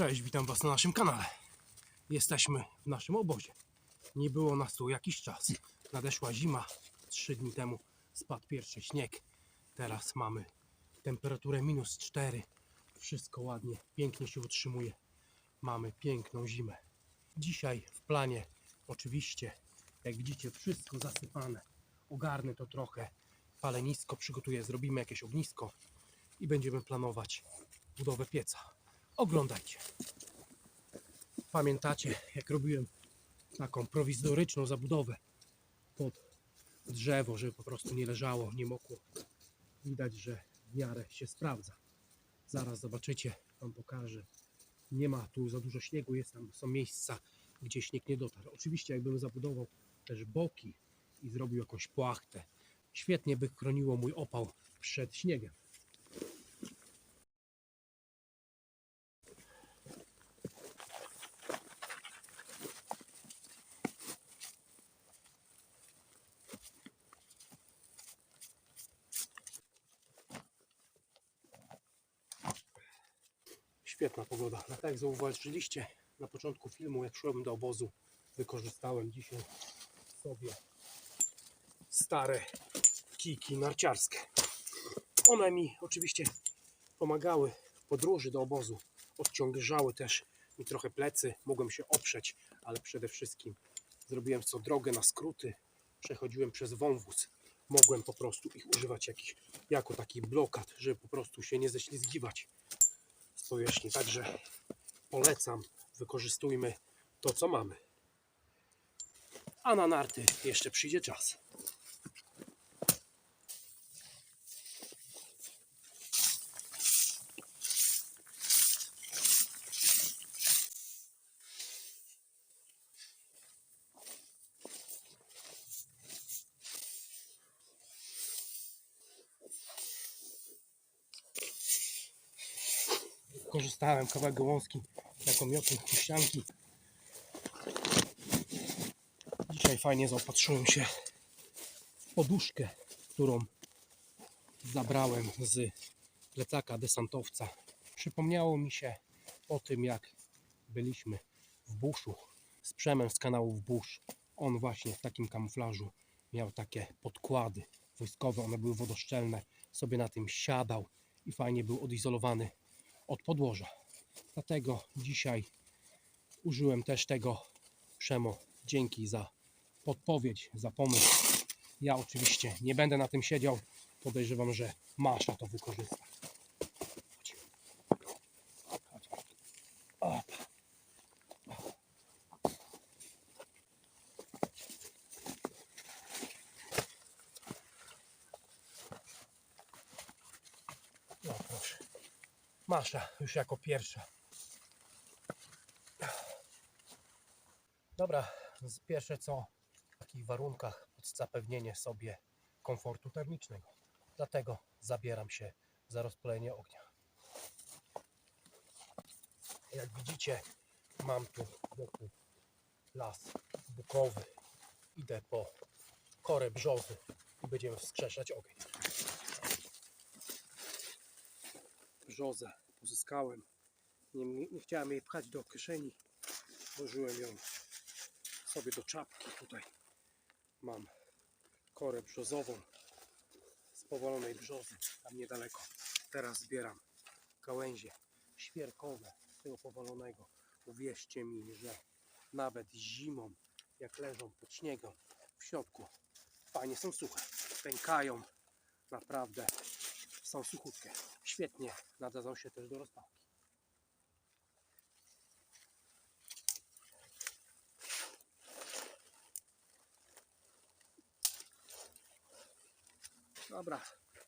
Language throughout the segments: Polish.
Cześć, witam Was na naszym kanale. Jesteśmy w naszym obozie. Nie było nas tu jakiś czas. Nadeszła zima. Trzy dni temu spadł pierwszy śnieg. Teraz mamy temperaturę minus 4. Wszystko ładnie, pięknie się utrzymuje. Mamy piękną zimę. Dzisiaj w planie, oczywiście, jak widzicie, wszystko zasypane. Ogarnę to trochę. Palenisko przygotuję, zrobimy jakieś ognisko i będziemy planować budowę pieca. Oglądajcie. Pamiętacie, jak robiłem taką prowizoryczną zabudowę pod drzewo, żeby po prostu nie leżało, nie mokło. Widać, że w miarę się sprawdza. Zaraz zobaczycie, wam pokażę. Nie ma tu za dużo śniegu, jest tam, są miejsca, gdzie śnieg nie dotarł. Oczywiście, jakbym zabudował też boki i zrobił jakąś płachtę, świetnie by chroniło mój opał przed śniegiem. Tak jak zauważyliście na początku filmu, jak szłem do obozu, wykorzystałem dzisiaj sobie stare kijki narciarskie. One mi oczywiście pomagały w podróży do obozu. Odciągały też mi trochę plecy, mogłem się oprzeć, ale przede wszystkim zrobiłem co drogę na skróty. Przechodziłem przez wąwóz. Mogłem po prostu ich używać jako taki blokad, żeby po prostu się nie ześlizgiwać powierzchni. Także polecam, wykorzystujmy to, co mamy. A na narty jeszcze przyjdzie czas. Korzystałem kawałek gałązki jako miotu ścianki. Dzisiaj fajnie zaopatrzyłem się w poduszkę, którą zabrałem z plecaka desantowca. Przypomniało mi się o tym, jak byliśmy w buszu z Przemem z kanału w Busz. On właśnie w takim kamuflażu miał takie podkłady wojskowe, one były wodoszczelne. Sobie na tym siadał i fajnie był odizolowany od podłoża. Dlatego dzisiaj użyłem też tego Przemo. Dzięki za podpowiedź, za pomysł. Ja oczywiście nie będę na tym siedział. Podejrzewam, że Masza to wykorzysta. Masza już jako pierwsza. Dobra, pierwsze co w takich warunkach zapewnienie sobie komfortu termicznego. Dlatego zabieram się za rozpalenie ognia. Jak widzicie, mam tu wokół las bukowy. Idę po korę brzozy i będziemy wskrzeszać ogień. Brzozę pozyskałem. Nie, nie, chciałem jej pchać do kieszeni. Włożyłem ją sobie do czapki. Tutaj mam korę brzozową z powolonej brzozy, tam niedaleko. Teraz zbieram gałęzie świerkowe tego powolonego. Uwierzcie mi, że nawet zimą, jak leżą pod śniegiem w środku, fajnie są suche. Pękają naprawdę są suchutkie. Świetnie nadadzą się też do rozpałki. Dobra,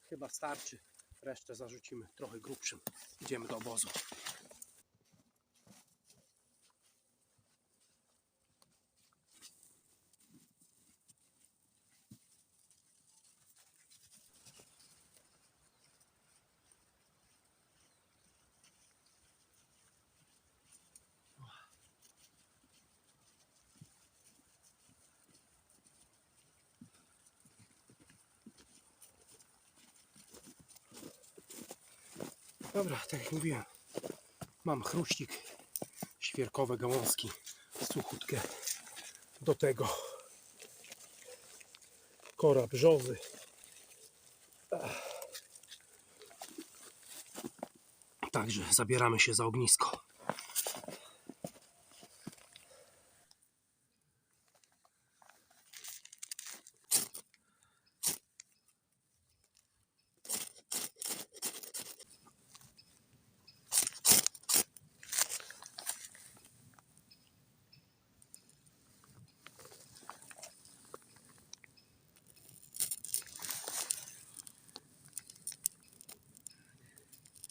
chyba starczy. Resztę zarzucimy trochę grubszym. Idziemy do obozu. Dobra, tak jak mówiłem, mam chruścik świerkowe gałązki suchutkie. Do tego kora brzozy. Także zabieramy się za ognisko.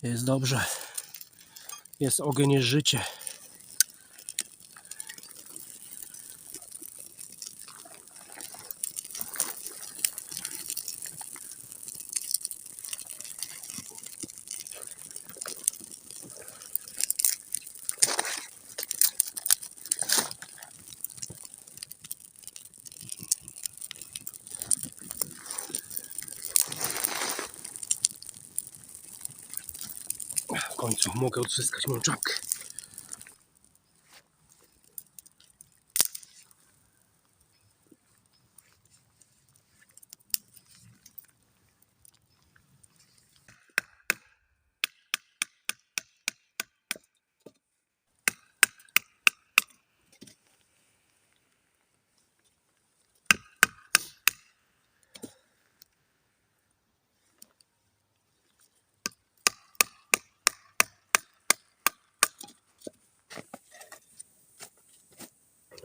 Jest dobrze. Jest ogień, jest życie. W końcu mogę odzyskać moją czapkę.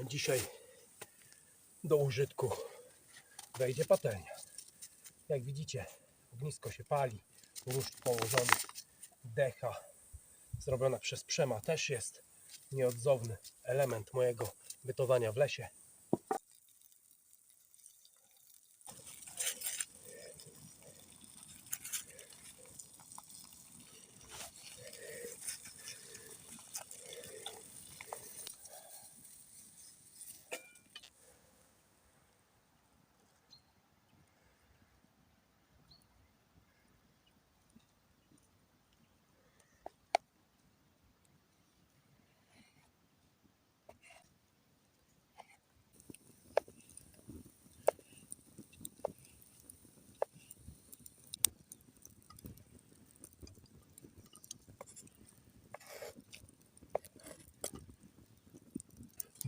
Dzisiaj do użytku wejdzie patelnia. Jak widzicie, ognisko się pali, ruszt położony, decha zrobiona przez Przema też jest nieodzowny element mojego bytowania w lesie.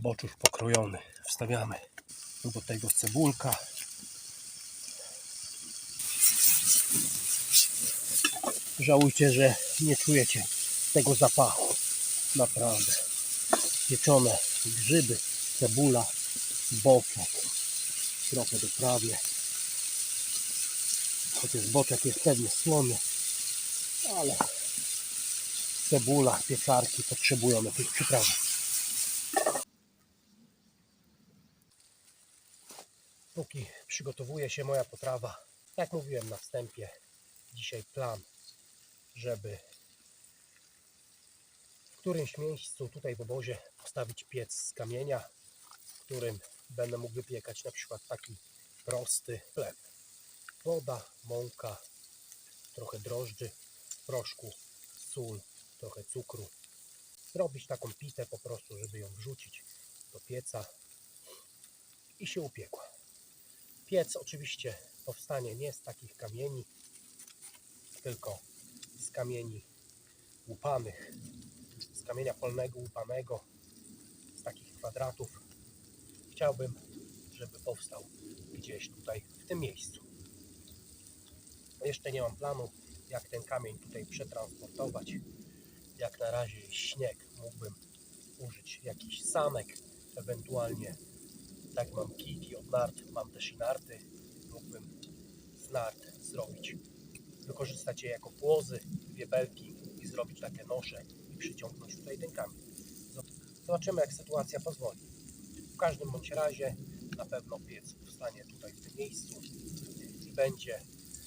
Boczusz pokrojony. Wstawiamy do tego cebulka. Żałujcie, że nie czujecie tego zapachu. Naprawdę. Pieczone grzyby, cebula, boczek. Trochę doprawię. Chociaż boczek jest pewnie słony, ale cebula, pieczarki potrzebują jakiejś przyprawy. Póki przygotowuje się moja potrawa. Jak mówiłem na wstępie, dzisiaj plan, żeby w którymś miejscu tutaj w obozie postawić piec z kamienia, w którym będę mógł wypiekać na przykład taki prosty chleb. Woda, mąka, trochę drożdży, proszku, sól, trochę cukru. Zrobić taką pitę po prostu, żeby ją wrzucić do pieca i się upiekła. Piec oczywiście powstanie nie z takich kamieni, tylko z kamieni łupanych, z kamienia polnego łupanego, z takich kwadratów. Chciałbym, żeby powstał gdzieś tutaj w tym miejscu. Jeszcze nie mam planu, jak ten kamień tutaj przetransportować. Jak na razie śnieg, mógłbym użyć jakiś sanek, ewentualnie tak mam kiki od nart, mam też i narty. Mógłbym z nart zrobić, wykorzystać je jako płozy, dwie belki i zrobić takie nosze i przyciągnąć tutaj kamień. Zobaczymy jak sytuacja pozwoli. W każdym bądź razie na pewno piec powstanie tutaj w tym miejscu i będzie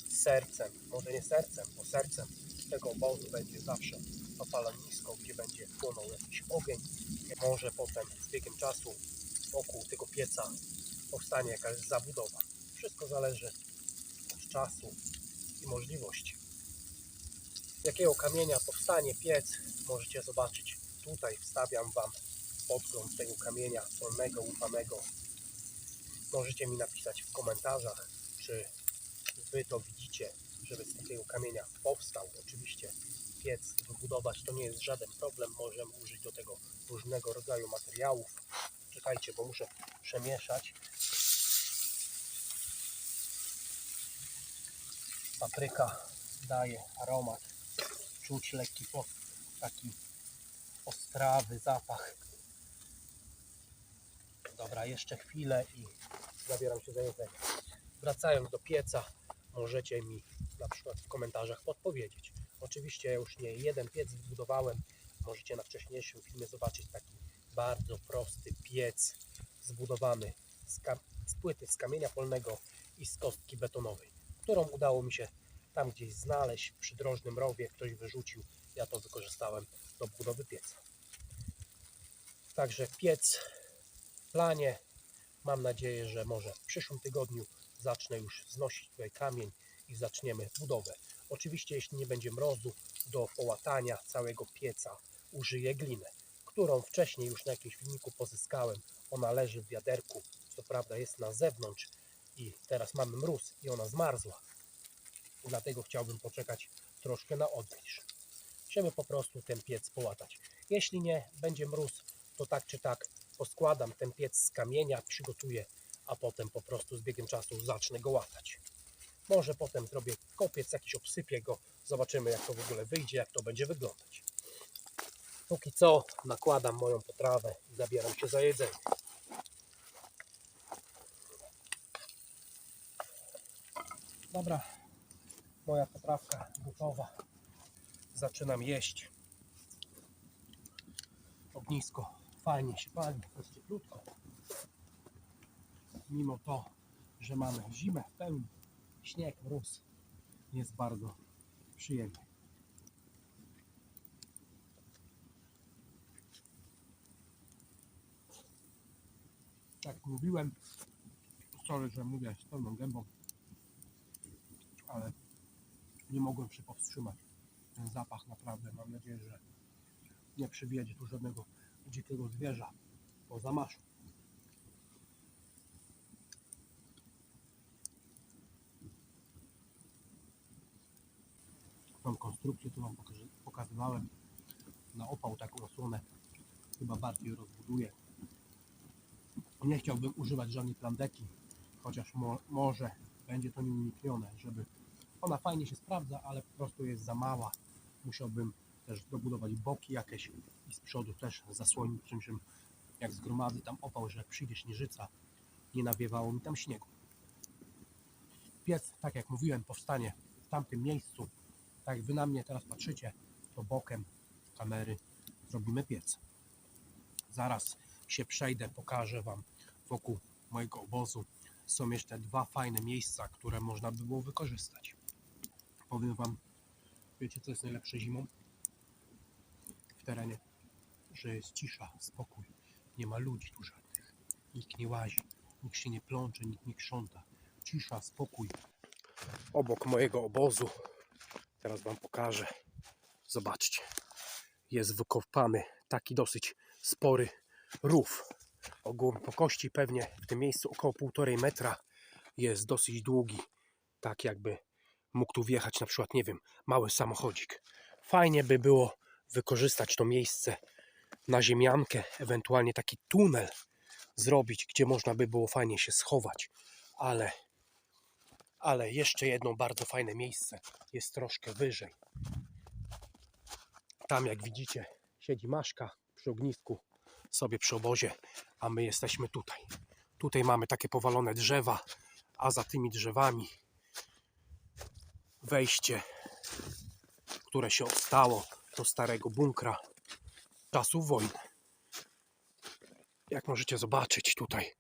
sercem, może nie sercem, bo sercem tego obozu będzie zawsze to gdzie będzie płonął jakiś ogień. Może potem z biegiem czasu wokół tego pieca powstanie jakaś zabudowa. Wszystko zależy od czasu i możliwości. Z jakiego kamienia powstanie piec możecie zobaczyć. Tutaj wstawiam Wam podgląd tego kamienia polnego, ufanego. Możecie mi napisać w komentarzach, czy Wy to widzicie, żeby z takiego kamienia powstał. Oczywiście piec wybudować to nie jest żaden problem. Możemy użyć do tego różnego rodzaju materiałów. Czekajcie, bo muszę przemieszać. Papryka daje aromat. Czuć lekki po, taki ostrawy zapach. Dobra, jeszcze chwilę i zabieram się za jedzenie. Wracając do pieca, możecie mi na przykład w komentarzach podpowiedzieć. Oczywiście ja już nie jeden piec zbudowałem. Możecie na wcześniejszym filmie zobaczyć taki bardzo prosty piec zbudowany z, z płyty z kamienia polnego i z kostki betonowej, którą udało mi się tam gdzieś znaleźć w przydrożnym rowie. Ktoś wyrzucił, ja to wykorzystałem do budowy pieca. Także piec w planie. Mam nadzieję, że może w przyszłym tygodniu zacznę już znosić tutaj kamień i zaczniemy budowę. Oczywiście, jeśli nie będzie mrozu, do połatania całego pieca użyję glinę, którą wcześniej już na jakimś filmiku pozyskałem. Ona leży w wiaderku, co prawda jest na zewnątrz i teraz mamy mróz i ona zmarzła. Dlatego chciałbym poczekać troszkę na odwilż, żeby po prostu ten piec połatać. Jeśli nie będzie mróz, to tak czy tak poskładam ten piec z kamienia, przygotuję, a potem po prostu z biegiem czasu zacznę go łatać. Może potem zrobię kopiec, jakiś obsypię go, zobaczymy jak to w ogóle wyjdzie, jak to będzie wyglądać. Póki co nakładam moją potrawę i zabieram się za jedzenie. Dobra, moja potrawka gotowa. Zaczynam jeść. Ognisko fajnie się pali, jest cieplutko. Mimo to, że mamy zimę w pełni, śnieg, mróz, jest bardzo przyjemnie. Mówiłem, sorry, że mówię z pełną gębą, ale nie mogłem się powstrzymać. Ten zapach naprawdę, mam nadzieję, że nie przywiedzie tu żadnego dzikiego zwierza poza maszą. Tą konstrukcję, którą pokaże- pokazywałem na opał taką osłonę chyba bardziej rozbuduję. Nie chciałbym używać żadnej plandeki, chociaż mo- może będzie to nieuniknione, żeby ona fajnie się sprawdza, ale po prostu jest za mała. Musiałbym też dobudować boki jakieś i z przodu też zasłonić czymś, jak zgromadzę tam opał, że przyjdzie śnieżyca, nie nawiewało mi tam śniegu. Piec, tak jak mówiłem, powstanie w tamtym miejscu. Tak jak wy na mnie teraz patrzycie, to bokiem kamery zrobimy piec. Zaraz się przejdę, pokażę wam wokół mojego obozu. Są jeszcze dwa fajne miejsca, które można by było wykorzystać. Powiem wam, wiecie co jest najlepsze zimą? w terenie, że jest cisza, spokój, nie ma ludzi tu żadnych, nikt nie łazi, nikt się nie plącze, nikt nie krząta, cisza, spokój. Obok mojego obozu, teraz Wam pokażę, zobaczcie, jest wykopany taki dosyć spory rów, o głębokości pewnie w tym miejscu około półtorej metra, jest dosyć długi, tak jakby mógł tu wjechać na przykład, nie wiem, mały samochodzik. Fajnie by było wykorzystać to miejsce na ziemiankę, ewentualnie taki tunel zrobić, gdzie można by było fajnie się schować. Ale, ale jeszcze jedno bardzo fajne miejsce jest troszkę wyżej. Tam, jak widzicie, siedzi Maszka przy ognisku, sobie przy obozie, a my jesteśmy tutaj. Tutaj mamy takie powalone drzewa, a za tymi drzewami wejście, które się odstało do starego bunkra czasów wojny. Jak możecie zobaczyć tutaj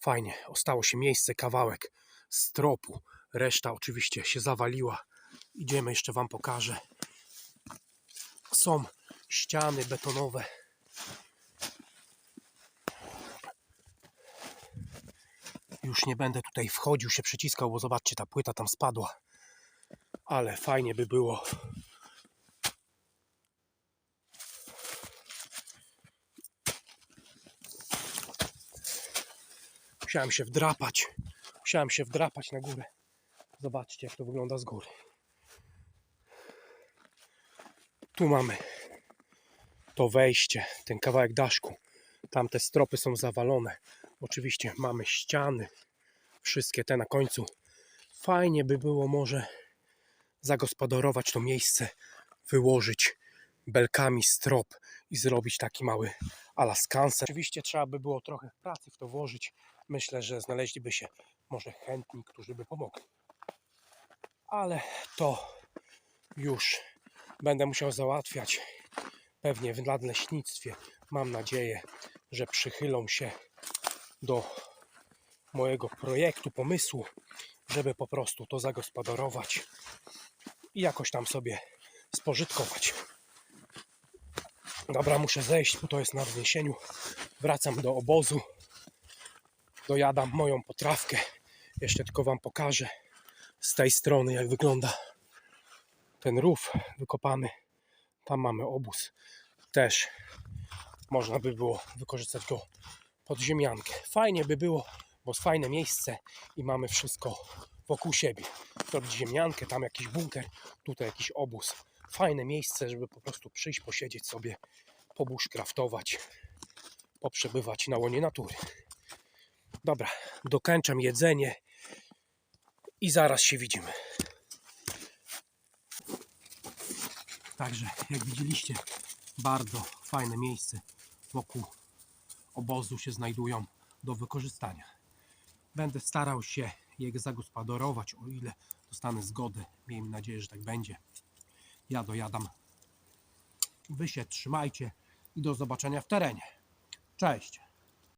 fajnie ostało się miejsce, kawałek stropu. Reszta oczywiście się zawaliła. Idziemy, jeszcze Wam pokażę. Są ściany betonowe. Już nie będę tutaj wchodził, się przyciskał, bo zobaczcie, ta płyta tam spadła. Ale fajnie by było Musiałem się wdrapać. Musiałem się wdrapać na górę. Zobaczcie, jak to wygląda z góry. Tu mamy to wejście, ten kawałek daszku. Tam te stropy są zawalone. Oczywiście mamy ściany, wszystkie te na końcu. Fajnie by było może zagospodarować to miejsce, wyłożyć belkami strop i zrobić taki mały alaskanse. Oczywiście trzeba by było trochę pracy w to włożyć. Myślę, że znaleźliby się może chętni, którzy by pomogli. Ale to już będę musiał załatwiać pewnie w nadleśnictwie. Mam nadzieję, że przychylą się do mojego projektu, pomysłu, żeby po prostu to zagospodarować i jakoś tam sobie spożytkować. Dobra, muszę zejść, bo to jest na wzniesieniu. Wracam do obozu. Dojadam moją potrawkę. Jeszcze tylko Wam pokażę z tej strony, jak wygląda ten rów wykopany. Tam mamy obóz. Też można by było wykorzystać go pod ziemiankę. Fajnie by było, bo jest fajne miejsce i mamy wszystko wokół siebie. Zrobić ziemiankę, tam jakiś bunker, tutaj jakiś obóz. Fajne miejsce, żeby po prostu przyjść, posiedzieć sobie, pobushcraftować, poprzebywać na łonie natury. Dobra, dokończam jedzenie i zaraz się widzimy. Także, jak widzieliście, bardzo fajne miejsce wokół obozu się znajdują do wykorzystania. Będę starał się je zagospodarować, o ile dostanę zgodę. Miejmy nadzieję, że tak będzie. Ja dojadam. Wy się trzymajcie i do zobaczenia w terenie. Cześć!